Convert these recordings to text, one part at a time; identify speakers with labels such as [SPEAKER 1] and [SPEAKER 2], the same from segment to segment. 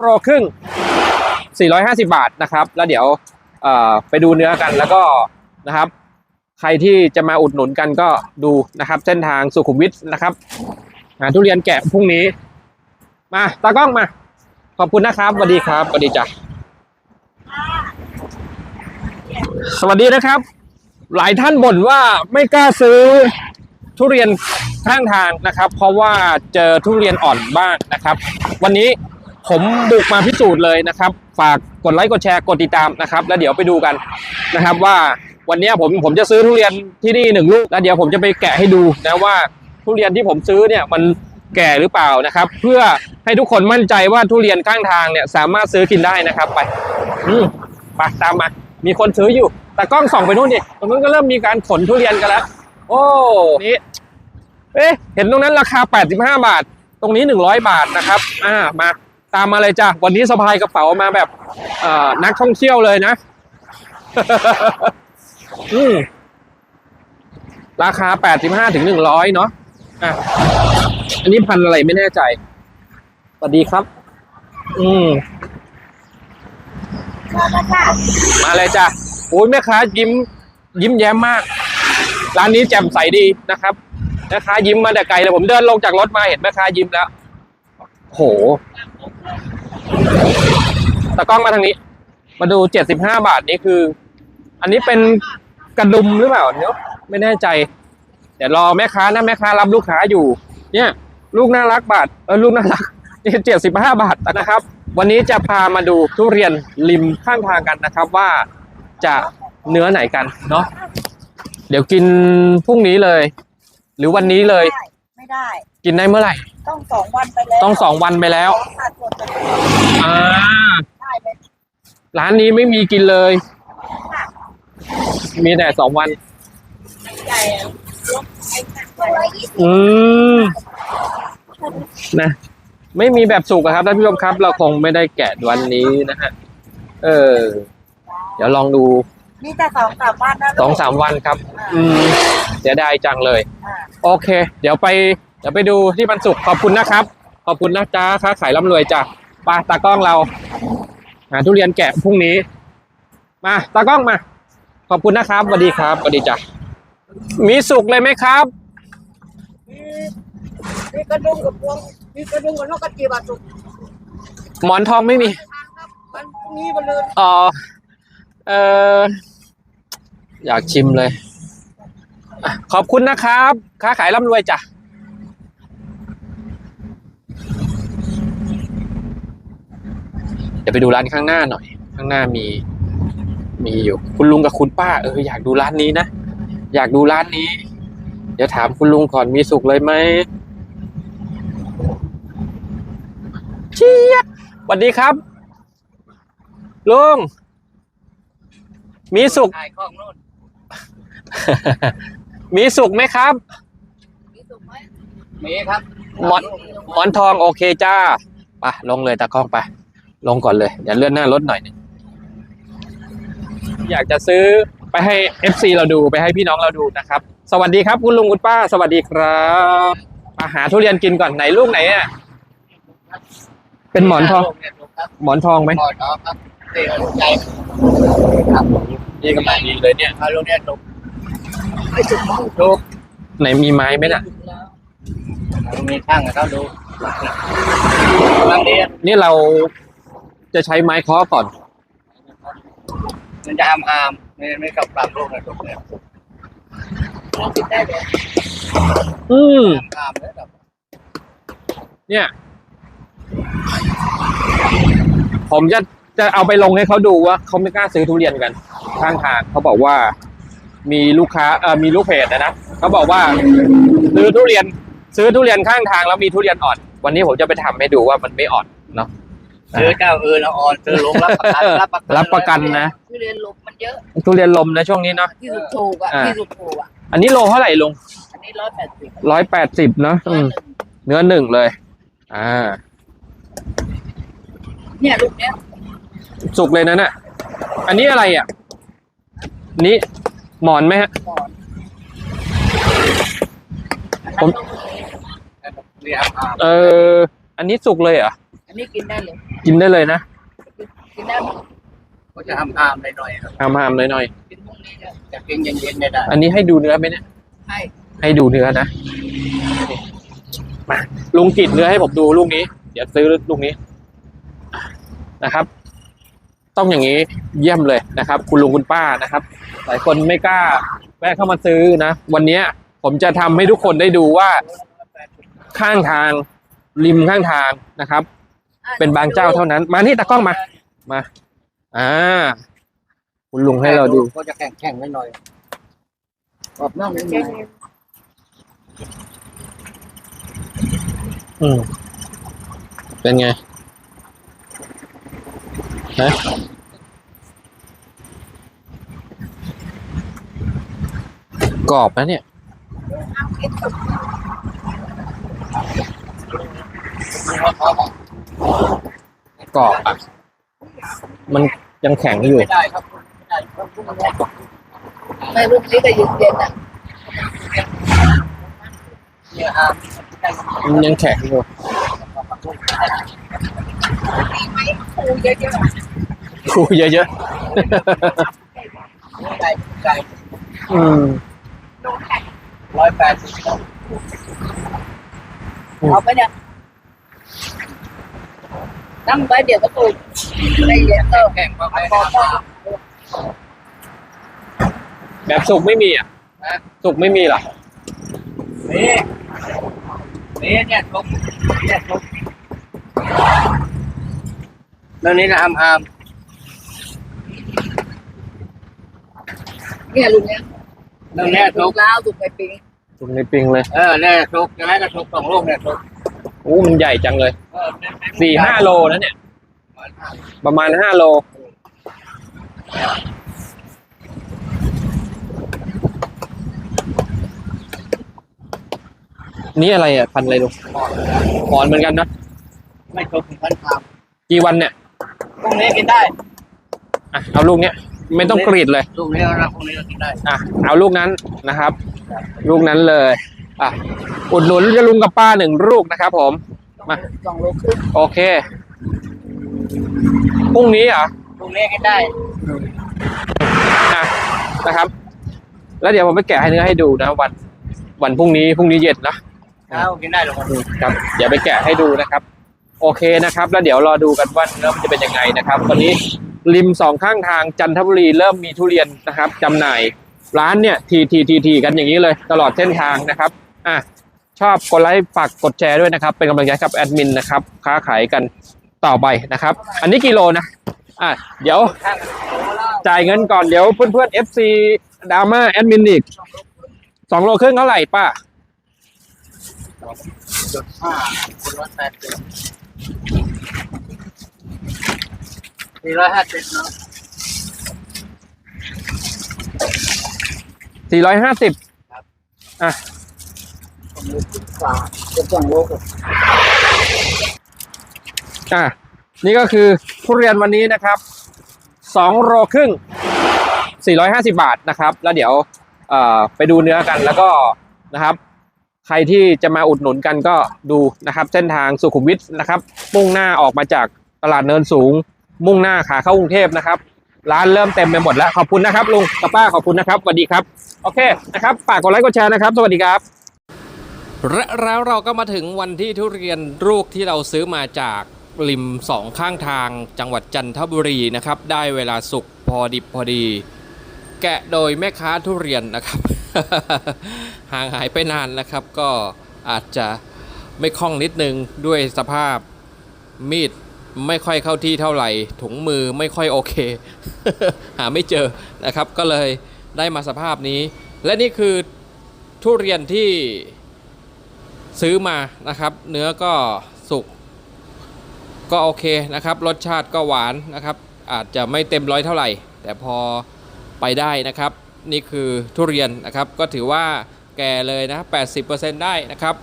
[SPEAKER 1] โลครึ่ง 450 บาทนะครับ แล้วเดี๋ยวไปดูเนื้อกันแล้วก็นะครับ ใครที่จะมาอุดหนุนกันก็ดูนะครับ เส้นทางสุขุมวิทนะครับหาทุเรียนแกะพรุ่งนี้ มาตากล้องมา ขอบคุณนะครับสวัสดีครับสวัสดีจ้ะสวัสดีนะครับ หลายท่านบ่นว่าไม่กล้าซื้อทุเรียนข้างทางนะครับ เพราะว่าเจอทุเรียนอ่อนบ้างนะครับ วันนี้ ผมบุกมาพิสูจน์เลยนะครับ ฝากกดไลค์กดแชร์กดติดตามนะครับ แล้วเดี๋ยวไปดูกันนะครับ ว่าวันนี้ผมผมจะซื้อทุเรียนที่นี่หนึ่งลูกแล้วเดี๋ยวผมจะไปแกะให้ดูนะว่าทุเรียนที่ผมซื้อเนี่ยมันแก่หรือเปล่านะครับ เพื่อให้ทุกคนมั่นใจว่าทุเรียนข้างทางเนี่ยสามารถซื้อกินได้นะครับไปอืมไปตามมา มีคนซื้ออยู่ แต่กล้องส่องไปนู่นดิตรงนู้นก็เริ่มมีการขนทุเรียนกันแล้ว โอ้นี่เอ๊ะเห็นตรงนั้นราคา 85 บาท ตรงนี้ 100 บาทนะครับ อ่ามา ตามมาเลยจ้ะวันนี้สะพายกระเป๋ามาแบบนักท่องเที่ยวเลยนะอืราคา85ถึง100เนาะอะอันนี้พันอะไรไม่แน่ใจสวัสดีครับ อืมมาเลยจ้ะโอ้ยแม่ค้ายิ้ม ยิ้มแย้มมาก ร้านนี้แจ่มใสดีนะครับแม่ค้ายิ้มมาแต่ไกลเลยผมเดินลงจากรถมาเห็นแม่ค้ายิ้มแล้วโห ตะกล้องมาทางนี้ มาดูเจ็ดสิบห้าบาทนี้คือ อันนี้เป็นกระดุมหรือเปล่าเนาะไม่แน่ใจ เดี๋ยวรอแม่ค้านะแม่ค้ารับลูกค้าอยู่ เนี่ย ลูกน่ารักบาทเออลูกน่ารักนี่เจ็ดสิบห้าบาทนะครับ วันนี้จะพามาดูทุเรียนริมข้างทางกันนะครับว่าจะเนื้อไหนกันเนาะเดี๋ยวกินพรุ่งนี้เลย หรือวันนี้เลย
[SPEAKER 2] ไม่ได้
[SPEAKER 1] กินได้เมื่อไหร่
[SPEAKER 2] ต้องสองวันไปแล้ว
[SPEAKER 1] ต้องสองวันไปแล้ว
[SPEAKER 2] ขาดส่วนจะ
[SPEAKER 1] อ่า
[SPEAKER 2] ได้ไหม
[SPEAKER 1] ร้านนี้ไม่มีกินเลย มีแต่สองวัน
[SPEAKER 2] ใหญ่อะยกไอ้นั่นไปร้อยยี่สิบ
[SPEAKER 1] อืมนะ ไม่มีแบบสุกอะครับท่านผู้ชมครับ เราคงไม่ได้แกะวันนี้นะฮะเออ เดี๋ยวลองดู
[SPEAKER 2] นี่แต่สองสามวันนะลูก
[SPEAKER 1] สองสามวันครับ อืมเสียดายจังเลย
[SPEAKER 2] อ่า
[SPEAKER 1] โอเค เดี๋ยวไป เดี๋ยวไปดูที่มันสุกขอบคุณนะครับ ขอบคุณนะจ๊ะค้าขายร่ำรวยจ้ะไปาตากล้องเราหาทุเรียนแกะพรุ่งนี้ มาตากล้องมา ขอบคุณนะครับสวัสดีครับสวัสดีจ้ะมีสุกเลยไหมครับ
[SPEAKER 2] มีมีกระดุมกับพวง มีกระดุมกับนกกระจีบอะสุก
[SPEAKER 1] หมอนทองไม่มี
[SPEAKER 2] มันพรุ่งนี้มันลืน
[SPEAKER 1] เออเอออยากชิมเลยอะขอบคุณนะครับ ค้าขายร่ำรวยจ้ะ เดี๋ ยวไปดูร้านข้างหน้าหน่อย ข้างหน้ามี มีอยู่ คุณลุงกับคุณป้า เอออยากดูร้านนี้นะ อยากดูร้านนี้ เดี๋ยวถามคุณลุงก่อนมีสุกเลยไหมเชียบสวัสดีครับ ลุง มีสุก
[SPEAKER 2] ถ่ายข้องนู่น
[SPEAKER 1] มีสุกไหมครับ
[SPEAKER 2] มีสุกไหม
[SPEAKER 3] มีครับ
[SPEAKER 1] หมอน หมอนทองโอเคจ้าไปลงเลยตากล้องไป ลงก่อนเลย เดี๋ยวเลื่อนหน้ารถหน่อยหนึงอยากจะซื้อไปให้ FC เราดูไปให้พี่น้องเราดูนะครับ สวัสดีครับ คุณลุงคุณป้า สวัสดีครับมาหาทุเรียนกินก่อนไหนลูกไหนอะเป็นหมอนทอง
[SPEAKER 3] เนี่ยถูกครับ
[SPEAKER 1] หมอนทองไหม
[SPEAKER 3] หมอนทองครับเด็กลูกใหญ่ครับ
[SPEAKER 1] นี่กำลังดีเลยเนี่ย
[SPEAKER 3] เอาลูกเนี่ยถูก
[SPEAKER 2] ไม่สุกมั้ง
[SPEAKER 3] ถูก
[SPEAKER 1] ไหนมีไม้ไหมน่ะ
[SPEAKER 3] เอามีช่างให้เขาดูบางที
[SPEAKER 1] นี่เรา จะใช้ไม้เคาะก่อน
[SPEAKER 3] มันจะหามหามๆไม่ไม่กับปรับลูกนะถูกเนี่ย
[SPEAKER 2] กินได้เลย
[SPEAKER 1] อืม
[SPEAKER 3] หามๆเลยครับ
[SPEAKER 1] เนี่ย ผมจะจะเอาไปลงให้เขาดูว่าเขาไม่กล้าซื้อทุเรียนกันข้างทางเขาบอกว่า มีลูกค้าเออมีลูกเพจนะนะเขาบอกว่า ซื้อทุเรียน ซื้อทุเรียนข้างทางแล้วมีทุเรียนอ่อน วันนี้ผมจะไปทำให้ดูว่ามันไม่อ่อนเนาะ
[SPEAKER 3] ซื้อเจ้าอื่นเอาอ่อนซื้อลงรับประกันรับประกัน
[SPEAKER 1] รับประกันนะ
[SPEAKER 2] ทุเรียนลมมันเยอะ
[SPEAKER 1] ทุเรียนลมนะช่วงนี้เนาะ
[SPEAKER 2] ที่สุดถูกอะ
[SPEAKER 1] อ่า
[SPEAKER 2] ที่สุดถูกอะ
[SPEAKER 1] อันนี้โลเท่าไหร่ลง
[SPEAKER 2] อันนี้ร้อยแปดสิบ
[SPEAKER 1] ร้อยแปดสิบเนาะอืมเนื้อหนึ่งเลย อ่า
[SPEAKER 2] เนี่ยลูกเนี้ย
[SPEAKER 1] สุกเลยนะน่ะอันนี้อะไรอะอันนี้หมอนไหมฮะ
[SPEAKER 2] ก่อน
[SPEAKER 1] ผม
[SPEAKER 3] เรียกหาม
[SPEAKER 1] เอออันนี้สุกเลยเหรอ
[SPEAKER 2] อันนี้กินได้เลย
[SPEAKER 1] กินได้เลยนะ
[SPEAKER 2] กินได้หมด
[SPEAKER 3] ก็จะทำตามหน่อยๆครับ
[SPEAKER 1] หามหามๆหน่อย
[SPEAKER 2] กินพวกนี้เนี่ย
[SPEAKER 3] จะกินเย็นๆได้ได้
[SPEAKER 1] ๆอันนี้ให้ดูเนื้อไหมเนี่ย
[SPEAKER 2] ให้
[SPEAKER 1] ให้ดูเนื้อนะมาลุงกรีดเนื้อให้ผมดูลูกนี้ เดี๋ยวซื้อลูกนี้นะครับ ต้องอย่างนี้เยี่ยมเลยนะครับ คุณลุงคุณป้านะครับ หลายคนไม่กล้าแวะเข้ามาซื้อนะ วันเนี้ย ผมจะทำให้ทุกคนได้ดูว่า ข้างทางริมข้างทางนะครับ เป็นบางเจ้าเท่านั้น มานี่ตากล้องมา มา อ่า คุณลุงให้เราดู
[SPEAKER 3] ก็จะแข็งๆไว้หน่อยกรอบนอกนิดห
[SPEAKER 2] เจ๊
[SPEAKER 3] น่อย
[SPEAKER 1] อืมเป็นไงฮะกรอบนะเนี่ย กรอบอะ มันยังแข็งอยู่
[SPEAKER 3] ไม่ได้ครับไม่ได้ครับพวกมันแข็ง
[SPEAKER 2] ไม่ลูกนี้ก็เย็นๆอะ
[SPEAKER 3] เนี่ยครับ
[SPEAKER 1] มันยังแข็งอยู่
[SPEAKER 2] คูเยอะ
[SPEAKER 1] ครูเยอะ
[SPEAKER 3] ไม่ได้ใจ
[SPEAKER 1] ๆอืม
[SPEAKER 3] ร้อยแปดสิบ
[SPEAKER 2] ๆเอาไปเนี่ย ตั้งไว้เดี๋ยวก็ตูดได้เยอะเออ
[SPEAKER 3] แข็งมาไป
[SPEAKER 2] พอพอ
[SPEAKER 1] แบบสุกไม่มีอะ
[SPEAKER 3] นะ
[SPEAKER 1] สุกไม่มีเหรอ
[SPEAKER 3] นี่นี่เนี่ยทุกเนี่ยทุกเรื่องนี้นะฮามฮาม
[SPEAKER 2] เนี่ยลุงเนี่ย
[SPEAKER 3] เรื่องนี้
[SPEAKER 2] ถู
[SPEAKER 3] ทุ
[SPEAKER 2] ก
[SPEAKER 3] ก
[SPEAKER 2] แล้วถูกไปปิง
[SPEAKER 1] สุกในปิงเลย
[SPEAKER 3] เออเนี่ยทุกจะให้ก็ทุกสองลูกเนี่ยทุก
[SPEAKER 1] อู้มันใหญ่จังเลย
[SPEAKER 3] เออเป็นเป็น
[SPEAKER 1] สี่ห้าโลนะเนี่ย ประมาณห้าโล นี่อะไรอะ พันอะไรลูกหอนเหมือนกันนะ
[SPEAKER 3] ไม่ทุกถึงพันฮาม
[SPEAKER 1] กี่วันเนี่ย
[SPEAKER 3] พรุ่งนี้กินได้
[SPEAKER 1] อะ เอาลูกเนี้ย ไม่ต้องกรีดเลย
[SPEAKER 3] ลูกนี้เราพรุ่งนี้เรากินได้
[SPEAKER 1] อะ เอาลูกนั้นนะครับ ลูกนั้นเลย อะอุดหนุนจะลุงกับป้าหนึ่งลูกนะครับผม มา
[SPEAKER 2] สองโลครึ่ง
[SPEAKER 1] โอเคพรุ่งนี้เหรอะ
[SPEAKER 3] พรุ่งนี้กินได้
[SPEAKER 1] อะนะครับ แล้วเดี๋ยวผมไปแกะให้เนื้อให้ดูนะวัน วันพรุ่งนี้พรุ่งนี้เย็นนะ
[SPEAKER 3] เช้ากินได้หรอก
[SPEAKER 1] ครับเดี๋ยวไปแกะให้ดูนะครับ โอเคนะครับ แล้วเดี๋ยวรอดูกันว่าเนื้อมันจะเป็นยังไงนะครับวันนี้ริมสองข้างทางจันทบุรีเริ่มมีทุเรียนนะครับจำหน่าย ร้านเนี่ยทีทีทีทีกันอย่างนี้เลย ตลอดเส้นทางนะครับ อะชอบกดไลค์ฝากกดแชร์ด้วยนะครับ เป็นกำลังใจกับแอดมินนะครับ ค้าขายกันต่อไปนะครับ อันนี้กิโลนะอะเดี๋ยวจ่ายเงินก่อนเดี๋ยวเพื่อนเพื่อนๆ FC ดราม่าแอดมินอีกสองโลครึ่งเท่าไหร่ป้า
[SPEAKER 3] สี่ร้อยห้าสิบเนาะ
[SPEAKER 1] สี่ร้อยห้าสิบอะ
[SPEAKER 2] กว่าเป็นสองโลกว่า
[SPEAKER 1] อะนี่ก็คือทุเรียนวันนี้นะครับสองโลครึ่งสี่ร้อยห้าสิบาทนะครับ แล้วเดี๋ยวไปดูเนื้อกันแล้วก็นะครับ ใครที่จะมาอุดหนุนกันก็ดูนะครับ เส้นทางสุขุมวิทนะครับ มุ่งหน้าออกมาจากตลาดเนินสูง มุ่งหน้าขาเข้ากรุงเทพนะครับ ร้านเริ่มเต็มไปหมดแล้ว ขอบคุณนะครับลุงกับป้าขอบคุณนะครับสวัสดีครับ โอเคนะครับฝากกดไลค์กดแชร์นะครับ สวัสดีครับ และแล้วเราก็มาถึงวันที่ทุเรียนลูกที่เราซื้อมาจากริมสองข้างทางจังหวัดจันทบุรีนะครับ ได้เวลาสุกพอดิบพอดี แกะโดยแม่ค้าทุเรียนนะครับ ห่างหายไปนานนะครับ ก็อาจจะไม่คล่องนิดนึงด้วยสภาพมีดไม่ค่อยเข้าที่เท่าไหร่ ถุงมือไม่ค่อยโอเค หาไม่เจอนะครับ ก็เลยได้มาสภาพนี้ และนี่คือทุเรียนที่ ซื้อมานะครับ เนื้อก็สุกก็โอเคนะครับ รสชาติก็หวานนะครับ อาจจะไม่เต็มร้อยเท่าไหร่ แต่พอไปได้นะครับ นี่คือทุเรียนนะครับ ก็ถือว่าแก่เลยนะ 80%ได้นะครับ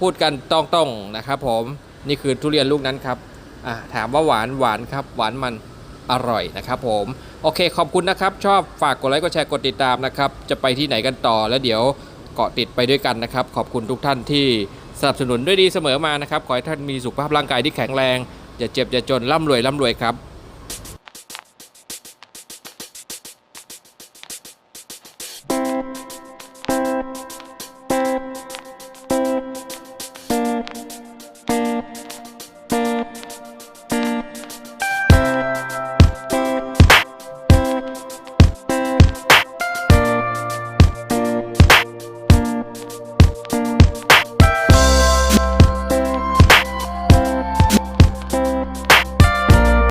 [SPEAKER 1] พูดกันต้องๆนะครับ ผมนี่คือทุเรียนลูกนั้นครับถามว่าหวานหวานครับหวานมันอร่อยนะครับ ผมโอเคขอบคุณนะครับ ชอบฝากกดไลค์กดแชร์กดติดตามนะครับ จะไปที่ไหนกันต่อแล้วเดี๋ยว เกาะติดไปด้วยกันนะครับ ขอบคุณทุกท่านที่สนับสนุนด้วยดีเสมอมานะครับ ขอให้ท่านมีสุขภาพร่างกายที่แข็งแรงอย่าเจ็บอย่าจนร่ำรวยร่ำรวยครับ